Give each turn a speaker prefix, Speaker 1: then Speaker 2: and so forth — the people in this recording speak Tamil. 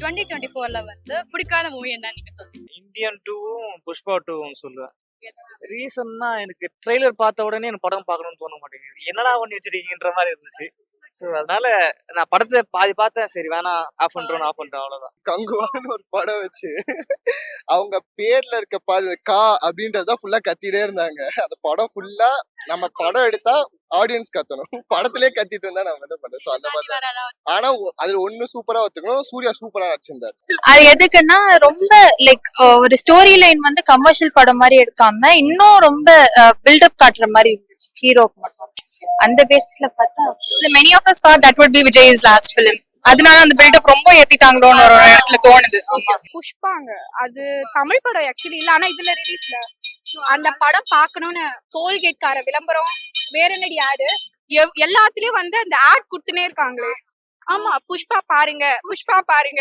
Speaker 1: டுவெண்ட்டி டுவெண்ட்டி ஃபோர்ல வந்து பிடிக்காத மூவி என்னன்னு நீங்க சொல்லுங்க.
Speaker 2: இந்தியன் டூவும் புஷ்பா டூவும் சொல்லுவேன். ரீசன்னா எனக்கு ட்ரெய்லர் பார்த்த உடனே எனக்கு படம் பார்க்கணும்னு தோண மாட்டேங்குது. என்னடா பண்ணி வச்சிருக்கீங்கன்ற மாதிரி இருந்துச்சு. ஸோ அதனால நான் படத்தை பாதி பார்த்தேன். சரி வேணாம் ஆஃப் பண்றோம் ஆஃப் பண்றோம் அவ்வளவுதான்.
Speaker 3: கங்குவான்னு ஒரு படம் வச்சு அவங்க பேர்ல இருக்க பாது கா அப்படின்றத ஃபுல்லா கத்திட்டே இருந்தாங்க. அந்த படம் ஃபுல்லா நம்ம படம் எடுத்தா ஆடியன்ஸ் கத்தணும். படத்திலே கத்திட்டு இருந்தா நம்ம என்ன பண்றோம் அந்த மாதிரி ஆனா அதுல ஒண்ணு சூப்பரா ஒத்துக்கணும். சூர்யா சூப்பரா நடிச்சிருந்தாரு.
Speaker 4: அது எதுக்குன்னா ரொம்ப லைக் ஒரு ஸ்டோரி லைன் வந்து கமர்ஷியல் படம் மாதிரி எடுக்காம இன்னும் ரொம்ப பில்டப் காட்டுற மாதிரி இருந்துச்சு. ஹீரோக்கு மட்டும். அந்த பேசிஸ்ல பார்த்தா
Speaker 5: many of us thought that would be Vijay's last film அதனால அந்த பில்டப் ரொம்ப ஏத்திட்டாங்களோன்னு ஒரு இடத்துல தோணுது. ஆமா.
Speaker 6: புஷ்பாங்க. அது தமிழ் படம் ஆக்சுவலி இல்ல. ஆனா இதுல ரிலீஸ்ல அந்த படம் பார்க்கணும்னு டோல்கேட்கார விளம்பரம் வேற என்னடி ஆடு? எல்லாத்துலயும் வந்து அந்த ஆட் குடுத்துனே இருக்காங்களே. ஆமா புஷ்பா பாருங்க புஷ்பா பாருங்க.